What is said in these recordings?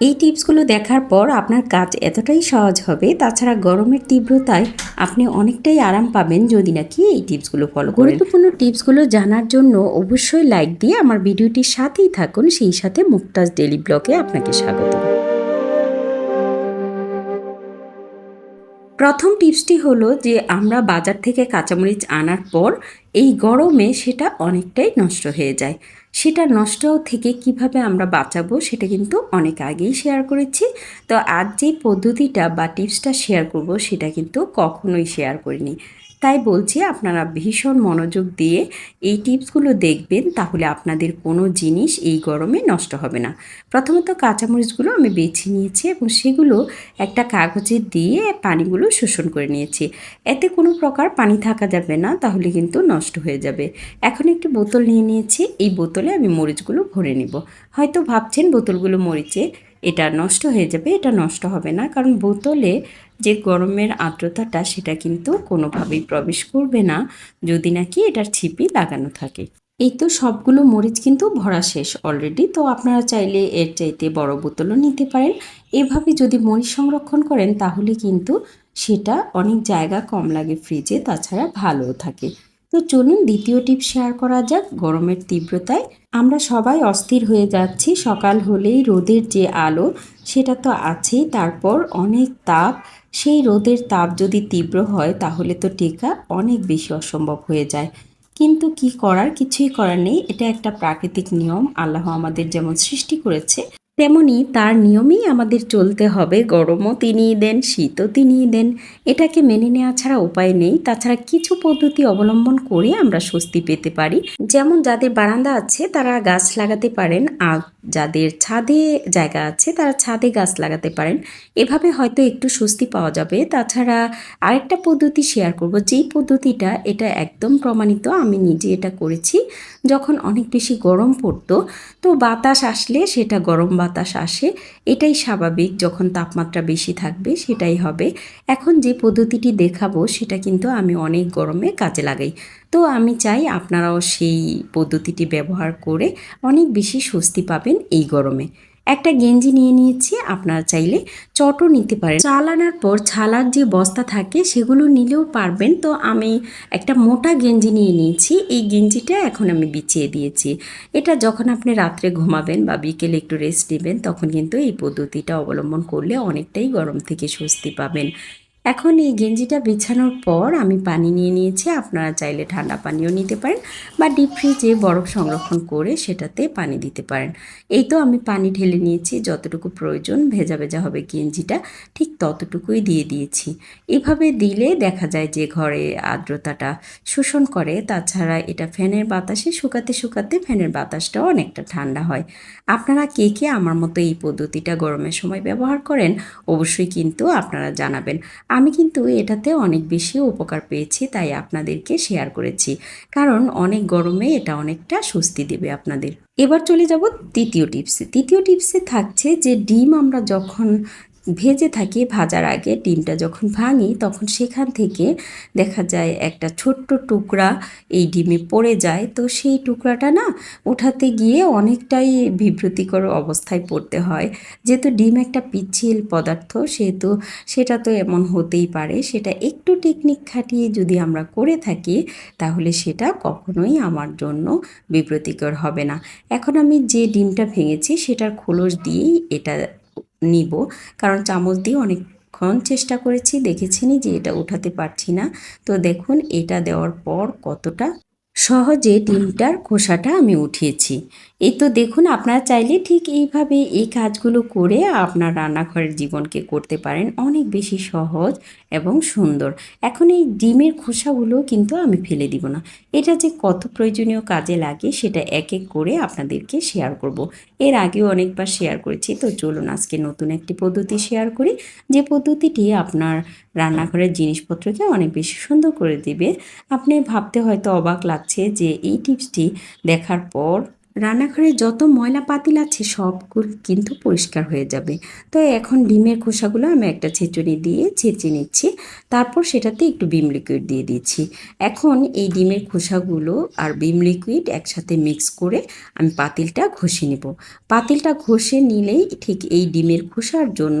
এই টিপসগুলো দেখার পর আপনার কাজ এতটাই সহজ হবে, তাছাড়া গরমের তীব্রতায় আপনি অনেকটাই আরাম পাবেন যদি নাকি এই টিপসগুলো ফলো করেন। গুরুত্বপূর্ণ টিপসগুলো জানার জন্য অবশ্যই লাইক দিয়ে আমার ভিডিওটির সাথেই থাকুন। সেই সাথে মুক্তাজ ডেলি ব্লগে আপনাকে স্বাগত। প্রথম টিপসটি হলো যে, আমরা বাজার থেকে কাঁচামরিচ আনার পর এই গরমে সেটা অনেকটাই নষ্ট হয়ে যায়। সেটা নষ্ট থেকে কীভাবে আমরা বাঁচাবো সেটা কিন্তু অনেক আগেই শেয়ার করেছি। তো আজ যে পদ্ধতিটা বা টিপসটা শেয়ার করব সেটা কিন্তু কখনোই শেয়ার করিনি। তাই বলছি আপনারা ভীষণ মনোযোগ দিয়ে এই টিপসগুলো দেখবেন, তাহলে আপনাদের কোনো জিনিস এই গরমে নষ্ট হবে না। প্রথমত কাঁচামরিচগুলো আমি বেছে নিয়েছি এবং সেগুলো একটা কাগজে দিয়ে পানিগুলো শোষণ করে নিয়েছি। এতে কোনো প্রকার পানি থাকা যাবে না, তাহলে কিন্তু নষ্ট হয়ে যাবে। এখন একটি বোতল নিয়ে নিয়েছি, এই বোতলে আমি মরিচগুলো ভরে নিব। হয়তো ভাবছেন বোতলগুলো মরিচে এটা নষ্ট হয়ে যাবে, এটা নষ্ট হবে না। কারণ বোতলে যে গরমের আর্দ্রতাটা, সেটা কিন্তু কোনোভাবেই প্রবেশ করবে না, যদি নাকি এটার ছিপি লাগানো থাকে। এই তো সবগুলো মরিচ কিন্তু ভরা শেষ অলরেডি তো আপনারা চাইলে এর চাইতে বড় বোতলও নিতে পারেন। এভাবে যদি মরিচ সংরক্ষণ করেন, তাহলে কিন্তু সেটা অনেক জায়গা কম লাগে ফ্রিজে তাছাড়া ভালোও থাকে। তো চলুন দ্বিতীয় টিপ শেয়ার করা যাক গরমের তীব্রতায়। আমরা সবাই অস্থির হয়ে যাচ্ছি, সকাল হলেই রোদের যে আলো সেটা তো আছেই, তারপর অনেক তাপ। সেই রোদের তাপ যদি তীব্র হয় তাহলে তো টেকা অনেক বেশি অসম্ভব হয়ে যায়। কিন্তু কি করার? কিছুই করার নেই। এটা একটা প্রাকৃতিক নিয়ম। আল্লাহ আমাদের যেমন সৃষ্টি করেছে তেমনি তার নিয়মেই আমাদের চলতে হবে। গরমও তিনি দেন, শীতও তিনিই দেন। এটাকে মেনে নেওয়া ছাড়া উপায় নেই। তাছাড়া কিছু পদ্ধতি অবলম্বন করে আমরা স্বস্তি পেতে পারি। যেমন যাদের বারান্দা আছে তারা গাছ লাগাতে পারেন, আর যাদের ছাদে জায়গা আছে তারা ছাদে গাছ লাগাতে পারেন। এভাবে হয়তো একটু স্বস্তি পাওয়া যাবে। তাছাড়া আরেকটা পদ্ধতি শেয়ার করব। যেই পদ্ধতিটা, এটা একদম প্রমাণিত। আমি নিজে এটা করেছি। যখন অনেক বেশি গরম পড়তো, তো বাতাস আসলে সেটা গরম বাতাস আসে, এটাই স্বাভাবিক যখন তাপমাত্রা বেশি থাকবে, সেটাই হবে। এখন যে পদ্ধতিটি দেখাবো, সেটা কিন্তু আমি অনেক গরমে কাজে লাগাই। তো আমি চাই আপনারাও সেই পদ্ধতিটি ব্যবহার করে অনেক বেশি স্বস্তি পাবেন এই গরমে। একটা গেঞ্জি নিয়ে নিয়েছি, আপনারা চাইলে চটও নিতে পারেন। চাল আনার পর ছালার যে বস্তা থাকে, সেগুলো নিলেও পারবেন। তো আমি একটা মোটা গেঞ্জি নিয়ে নিয়েছি, এই গেঞ্জিটা এখন আমি বিছিয়ে দিয়েছি। এটা যখন আপনি রাত্রে ঘুমাবেন বা বিকেলে একটু রেস্ট নেবেন, তখন কিন্তু এই পদ্ধতিটা অবলম্বন করলে অনেকটাই গরম থেকে স্বস্তি পাবেন। এখন এই গেঞ্জিটা বিছানোর পর আমি পানি নিয়ে নিয়েছি। আপনারা চাইলে ঠান্ডা পানিও নিতে পারেন বা ডিপ ফ্রিজে বরফ সংরক্ষণ করে সেটাতে পানি দিতে পারেন। এই তো আমি পানি ঢেলে নিয়েছি, যতটুকু প্রয়োজন ভেজা ভেজা হবে গেঞ্জিটা, ঠিক ততটুকুই দিয়ে দিয়েছি। এভাবে দিলে দেখা যায় যে ঘরে আর্দ্রতাটা শোষণ করে, তাছাড়া এটা ফ্যানের বাতাসে শুকাতে শুকাতে ফ্যানের বাতাসটাও অনেকটা ঠান্ডা হয়। আপনারা কে কে আমার মতো এই পদ্ধতিটা গরমের সময় ব্যবহার করেন, অবশ্যই কিন্তু আপনারা জানাবেন। আমি কিন্তু এটাতে অনেক বেশি উপকার পেয়েছি, তাই আপনাদেরকে শেয়ার করেছি। কারণ অনেক গরমে এটা অনেকটা স্বস্তি দেবে আপনাদের। এবার চলে যাব তৃতীয় টিপসে তৃতীয় টিপসে থাকছে যে, ডিম আমরা যখন ভেজে থাকি ভাজার আগে ডিমটা যখন ভাঙি তখন সেখান থেকে দেখা যায় একটা ছোট্ট টুকরা এই ডিমে পড়ে যায়। তো সেই টুকরাটা না ওঠাতে গিয়ে অনেকটাই বিব্রতিকর অবস্থায় পড়তে হয়। যেহেতু ডিম একটা পিচ্ছিল পদার্থ, সেহেতু সেটা তো এমন হতেই পারে। সেটা একটু টেকনিক খাটিয়ে যদি আমরা করে থাকি তাহলে সেটা কখনোই আমার জন্য বিব্রতিকর হবে না। এখন আমি যে ডিমটা ভেঙেছি সেটার খোলস দিয়েই এটা নিব। কারণ চামচ দিয়ে অনেকক্ষণ চেষ্টা করেছি দেখেছি নি যে এটা উঠাতে পারছি না। তো দেখুন, এটা দেওয়ার পর কতটা সহজে ডিমটার খোসাটা আমি উঠিয়েছি। এই তো দেখুন, আপনারা চাইলে ঠিক এইভাবে এই কাজগুলো করে আপনার রান্নাঘরের জীবনকে করতে পারেন। অনেক বেশি সহজ এবং সুন্দর। এখন এই ডিমের খোসাগুলো কিন্তু আমি ফেলে দিব না। এটা যে কত প্রয়োজনীয় কাজে লাগে সেটা এক এক করে আপনাদেরকে শেয়ার করব। এর আগেও অনেকবার শেয়ার করেছি, তো চলুন আজকে নতুন একটি পদ্ধতি শেয়ার করি। যে পদ্ধতিটি আপনার রান্নাঘরের জিনিসপত্রকে অনেক বেশি সুন্দর করে দিবে। আপনি ভাবতে হয়তো অবাক লাগছে যে এই টিপসটি দেখার পর রান্নাঘরে যত ময়লা পাতিল আছে সবগুলো কিন্তু পরিষ্কার হয়ে যাবে। তো এখন ডিমের খোসাগুলো আমি একটা ছেঁচুনি দিয়ে ছেঁচে নিচ্ছি। তারপর সেটাতে একটু বিম লিকুইড দিয়ে দিচ্ছি। এখন এই ডিমের খোসাগুলো আর বিম লিকুইড একসাথে মিক্স করে আমি পাতিলটা ঘষে নেব। পাতিলটা ঘষে নিলেই ঠিক এই ডিমের খোসার জন্য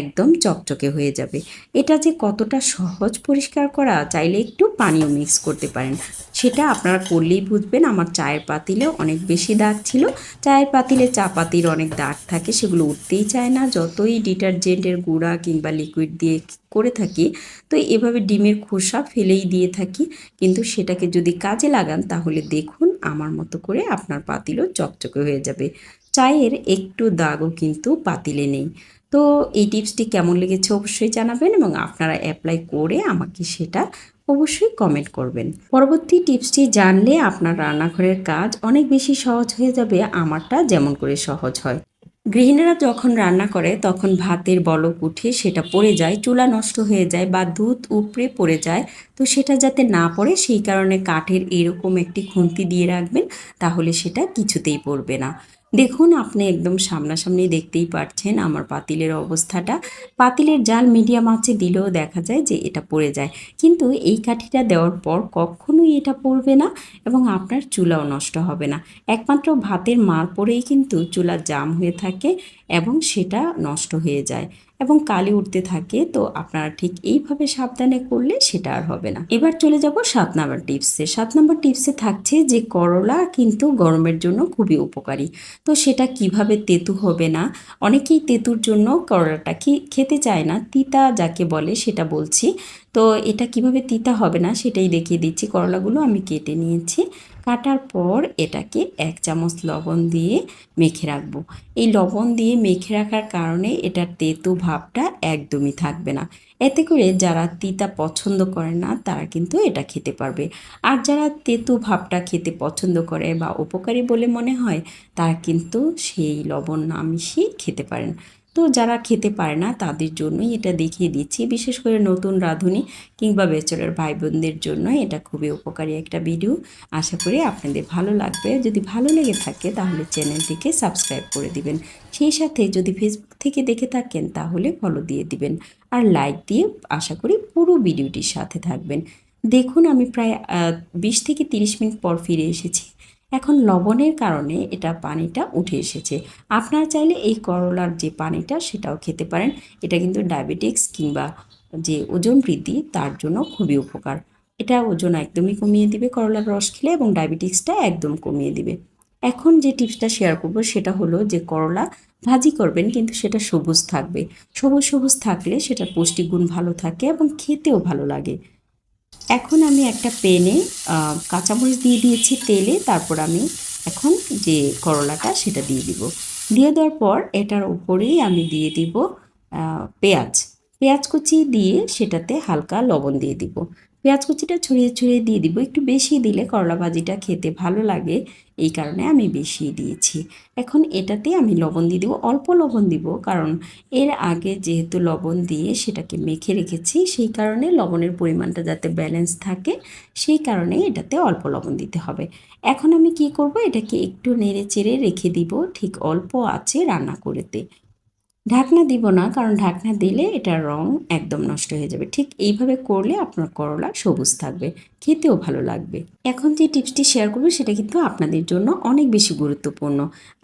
একদম চকচকে হয়ে যাবে। এটা যে কতটা সহজ পরিষ্কার করা, চাইলে একটু পানিও মিক্স করতে পারেন। সেটা আপনারা করলেই বুঝবেন। আমার চায়ের পাতিলে অনেক বেশি দাগ ছিল, চায়ের পাতিলে চা পাতির অনেক দাগ থাকে, সেগুলো উঠতেই চায় না। যতই ডিটারজেন্টের গুঁড়া কিংবা লিকুইড দিয়ে করে থাকি, তো এভাবে ডিমের খোসা ফেলেই দিয়ে থাকি। কিন্তু সেটাকে যদি কাজে লাগান, তাহলে দেখুন আমার মতো করে আপনার পাতিলও চকচকে হয়ে যাবে। চায়ের একটু দাগও কিন্তু পাতিলে নেই। তো এই টিপসটি কেমন লেগেছে অবশ্যই জানাবেন এবং আপনারা অ্যাপ্লাই করে আমাকে সেটা অবশ্যই কমেন্ট করবেন। পরবর্তী টিপসটি জানলে আপনার রান্নাঘরের কাজ অনেক বেশি সহজ হয়ে যাবে, আমারটা যেমন করে সহজ হয়। গৃহিণীরা যখন রান্না করে, তখন ভাতের বলক উঠে সেটা পড়ে যায়, চুলা নষ্ট হয়ে যায় বা দুধ উপড়ে পড়ে যায়, তো সেটা যাতে না পড়ে সেই কারণে কাঠের এরকম একটি খুন্তি দিয়ে রাখবেন, তাহলে সেটা কিছুতেই পড়বে না। দেখুন, আপনি একদম সামনাসামনি দেখতেই পাচ্ছেন আমার পাতিলের অবস্থাটা। পাতিলের জাল মিডিয়াম আঁচে দিলেও দেখা যায় যে এটা পড়ে যায়। কিন্তু এই কাঠিটা দেওয়ার পর কখনোই এটা পড়বে না এবং আপনার চুলাও নষ্ট হবে না। একমাত্র ভাতের মার পরেই কিন্তু চুলা জাম হয়ে থাকে এবং সেটা নষ্ট হয়ে যায় এবং কালি উঠতে থাকে, তো আপনারা ঠিক এইভাবে সাবধানে করলে সেটা আর হবে না। এবার চলে যাব সাত নাম্বার টিপসে। সাত নাম্বার টিপসে থাকছে যে, করলা কিন্তু গরমের জন্য খুবই উপকারী। তো সেটা কীভাবে তেতু হবে না? অনেকেই তেতুর জন্য করলাটা কি খেতে চায় না। তিতা যাকে বলে সেটা বলছি। তো এটা কীভাবে তিতা হবে না সেটাই দেখিয়ে দিচ্ছি। করলাগুলো আমি কেটে নিয়েছি। কাটার পর এটাকে এক চামচ লবণ দিয়ে মেখে রাখব। এই লবণ দিয়ে মেখে রাখার কারণে এটার তেতো ভাবটা একদমই থাকবে না। এতে করে যারা তিতা পছন্দ করে না, তারা কিন্তু এটা খেতে পারবে। আর যারা তেতো ভাবটা খেতে পছন্দ করে বা উপকারী বলে মনে হয়, তারা কিন্তু সেই লবণ না মিশিয়ে খেতে পারেন। তো যারা খেতে পারে না তাদের জন্যই এটা দেখিয়ে দিচ্ছি। বিশেষ করে নতুন রাঁধুনি কিংবা বেচরের ভাই বোনদের জন্য এটা খুবই উপকারী একটা ভিডিও। আশা করি আপনাদের ভালো লাগবে। যদি ভালো লেগে থাকে তাহলে চ্যানেলটিকে সাবস্ক্রাইব করে দিবেন। সেই সাথে যদি ফেসবুক থেকে দেখে থাকেন তাহলে ফলো দিয়ে দিবেন। আর লাইক দিয়ে আশা করি পুরো ভিডিওটির সাথে থাকবেন। দেখুন আমি প্রায় বিশ থেকে তিরিশ মিনিট পর ফিরে এসেছি। এখন লবণের কারণে এটা পানিটা উঠে এসেছে। আপনারা চাইলে এই করলার যে পানিটা, সেটাও খেতে পারেন। এটা কিন্তু ডায়াবেটিক্স কিংবা যে ওজন বৃদ্ধি, তার জন্য খুবই উপকার। এটা ওজন একদমই কমিয়ে দিবে করলার রস খেলে এবং ডায়াবেটিক্সটা একদম কমিয়ে দিবে। এখন যে টিপসটা শেয়ার করব, সেটা হলো যে করলা ভাজি করবেন, কিন্তু সেটা সবুজ থাকবে। সবুজ সবুজ থাকলে সেটা পুষ্টিগুণ ভালো থাকে এবং খেতেও ভালো লাগে। এখন আমি একটা পেনে কাঁচামরিচ দিয়ে দিয়েছি তেলে, তারপর আমি এখন যে করলাটা সেটা দিয়ে দিব। দিয়ে দেওয়ার পর এটার উপরেই আমি দিয়ে দিব পেঁয়াজ। পেঁয়াজ কুচি দিয়ে সেটাতে হালকা লবণ দিয়ে দিব। পেঁয়াজ কুচিটা ছড়িয়ে ছড়িয়ে দিয়ে দিব। একটু বেশি দিলে করলা ভাজিটা খেতে ভালো লাগে। এই কারণে আমি বেশি দিয়েছি। এখন এটাতে আমি লবণ দিয়ে দিব, অল্প লবণ দিব। কারণ এর আগে যেহেতু লবণ দিয়ে সেটাকে মেখে রেখেছি, সেই কারণে লবণের পরিমাণটা যাতে ব্যালেন্স থাকে, সেই কারণে এটাতে অল্প লবণ দিতে হবে। এখন আমি কি করব, এটাকে একটু নেড়ে চেড়ে রেখে দিব। ঠিক অল্প আছে রান্না করেতে। ঢাকনা দিব না, কারণ ঢাকনা দিলে এটার রং একদম নষ্ট হয়ে যাবে। ঠিক এইভাবে করলে আপনার করলা সবুজ থাকবে, খেতেও ভালো লাগবে। এখন যে টিপসটি শেয়ার করব, সেটা কিন্তু আপনাদের জন্য অনেক বেশি গুরুত্বপূর্ণ।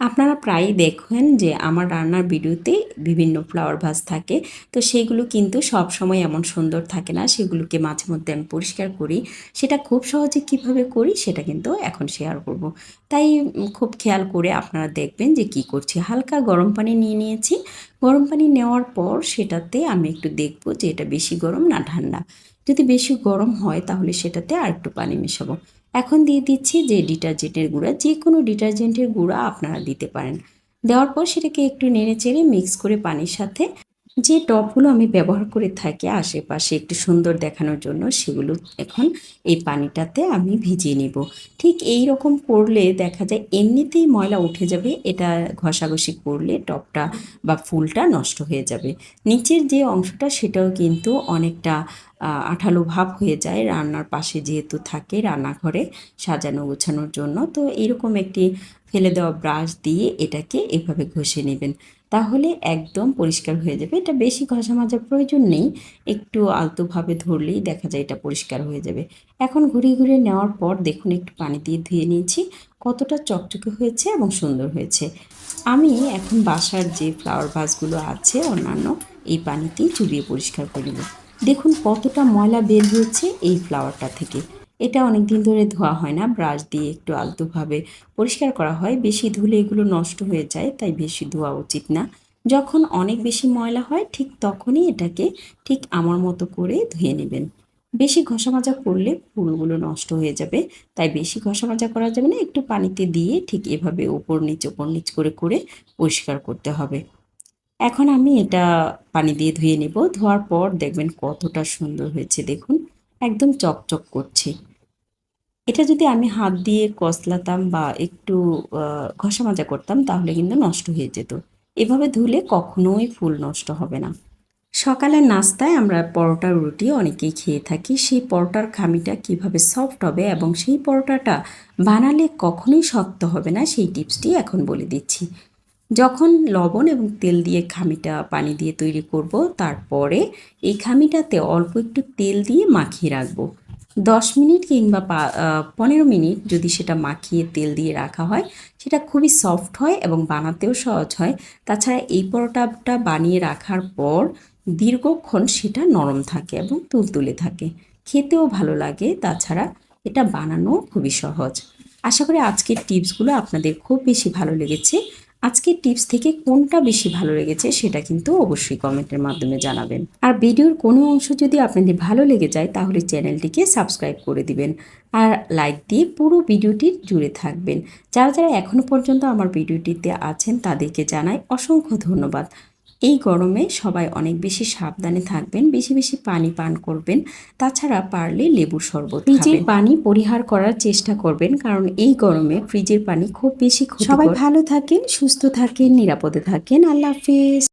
আপনারা প্রায়ই দেখেন যে আমার রান্নার ভিডিওতে বিভিন্ন ফ্লাওয়ার ভাস থাকে, তো সেগুলো কিন্তু সব সময় এমন সুন্দর থাকে না, সেগুলোকে মাঝে মধ্যে আমি পরিষ্কার করি। সেটা খুব সহজে কীভাবে করি, সেটা কিন্তু এখন শেয়ার করব। তাই খুব খেয়াল করে আপনারা দেখবেন যে কি করছি। হালকা গরম পানি নিয়ে নিয়েছি গরম পানি নেওয়ার পর সেটাতে আমি একটু দেখব যে এটা বেশি গরম না ঠান্ডা। যদি বেশি গরম হয় তাহলে সেটাতে আর একটু পানি মেশাবো। এখন দিয়ে দিচ্ছি যে ডিটারজেন্টের গুঁড়া যে কোনো ডিটারজেন্টের গুঁড়া আপনারা দিতে পারেন। দেওয়ার পর সেটাকে একটু নেড়ে চেড়ে মিক্স করে পানির সাথে যে টপগুলো আমি ব্যবহার করে থাকি আশেপাশে একটু সুন্দর দেখানোর জন্য, সেগুলো এখন এই পানিটাতে আমি ভিজিয়ে নিব। ঠিক এই রকম করলে দেখা যায় এমনিতেই ময়লা উঠে যাবে, এটা ঘষাঘষি করলে টপটা বা ফুলটা নষ্ট হয়ে যাবে। নিচের যে অংশটা, সেটাও কিন্তু অনেকটা আঠালো ভাব হয়ে যায়। রান্নার পাশে যেহেতু থাকে রান্নাঘরে সাজানো গোছানোর জন্য। তো এরকম একটি ফেলে দেওয়া ব্রাশ দিয়ে এটাকে এভাবে ঘষে নেবেন। তাহলে একদম পরিষ্কার হয়ে যাবে। এটা বেশি ঘষা মাজার প্রয়োজন নেই। একটু আলতোভাবে ধরলেই দেখা যায় এটা পরিষ্কার হয়ে যাবে। এখন ঘুরিয়ে ঘুরিয়ে নেওয়ার পর দেখুন একটু পানি দিয়ে ধুয়ে নিয়েছি। কতটা চকচকে হয়েছে এবং সুন্দর হয়েছে। আমি এখন বাসার যে ফ্লাওয়ার ভাসগুলো আছে অন্যান্য, এই পানিতেই চুবিয়ে পরিষ্কার করে দেখুন কতটা ময়লা বের হয়েছে এই ফ্লাওয়ারটা থেকে। এটা অনেক দিন ধরে ধোয়া হয় না, ব্রাশ দিয়ে একটু আলতোভাবে পরিষ্কার করা হয়। বেশি ধুলে এগুলো নষ্ট হয়ে যায়, তাই বেশি ধোয়া উচিত না। যখন অনেক বেশি ময়লা হয়, ঠিক তখনই এটাকে ঠিক আমার মতো করে ধুয়ে নেবেন। বেশি ঘষা মাজা করলে ফুলগুলো নষ্ট হয়ে যাবে, তাই বেশি ঘষা মাজা করা যাবে না, একটু পানিতে দিয়ে ঠিক এভাবে ওপর নিচ ওপর নিচ করে করে পরিষ্কার করতে হবে। এখন আমি এটা পানি দিয়ে ধুয়ে নেব, ধোয়ার পর দেখবেন কতটা সুন্দর হয়েছে, দেখুন। একদম চকচক করছে। এটা যদি আমি হাত দিয়ে কসলাতাম বা একটু ঘষা মাজা করতাম, তাহলে কিন্তু নষ্ট হয়ে যেত। এভাবে ধুলে কখনোই ফুল নষ্ট হবে না। সকালের নাস্তায় আমরা পরোটা রুটি অনেকেই খেয়ে থাকি। সেই পরোটার খামিটা কীভাবে সফট হবে এবং সেই পরোটাটা বানালে কখনোই শক্ত হবে না, সেই টিপসটি এখন বলে দিচ্ছি। যখন লবণ এবং তেল দিয়ে খামিটা পানি দিয়ে তৈরি করব, তারপরে এই খামিটাতে অল্প একটু তেল দিয়ে মাখিয়ে রাখব। দশ মিনিট কিংবা পনেরো মিনিট যদি সেটা মাখিয়ে তেল দিয়ে রাখা হয়, সেটা খুবই সফট হয় এবং বানাতেও সহজ হয়। তাছাড়া এই পরোটাটা বানিয়ে রাখার পর দীর্ঘক্ষণ সেটা নরম থাকে এবং তুলতুলে থাকে। খেতেও ভালো লাগে, তাছাড়া এটা বানানো খুবই সহজ। আশা করি আজকের টিপসগুলো আপনাদের খুব বেশি ভালো লেগেছে। আজকের টিপস থেকে কোনটা বেশি ভালো লেগেছে সেটা কিন্তু অবশ্যই কমেন্টের মাধ্যমে জানাবেন। আর ভিডিওর কোনো অংশ যদি আপনাদের ভালো লেগে যায় তাহলে চ্যানেলটিকে সাবস্ক্রাইব করে দিবেন আর লাইক দিয়ে পুরো ভিডিওটি জুড়ে থাকবেন। যারা যারা এখনও পর্যন্ত আমার ভিডিওটিতে আছেন তাদেরকে জানাই অসংখ্য ধন্যবাদ। এই গরমে সবাই অনেক বেশি সাবধানে থাকবেন বেশি বেশি পানি পান করবেন তাছাড়া পারলে লেবুর শরবত ফ্রিজের পানি পরিহার করার চেষ্টা করবেন কারণ এই গরমে ফ্রিজের পানি খুব বেশি সবাই ভালো থাকেন সুস্থ থাকেন নিরাপদে থাকেন। আল্লাহ হাফিজ।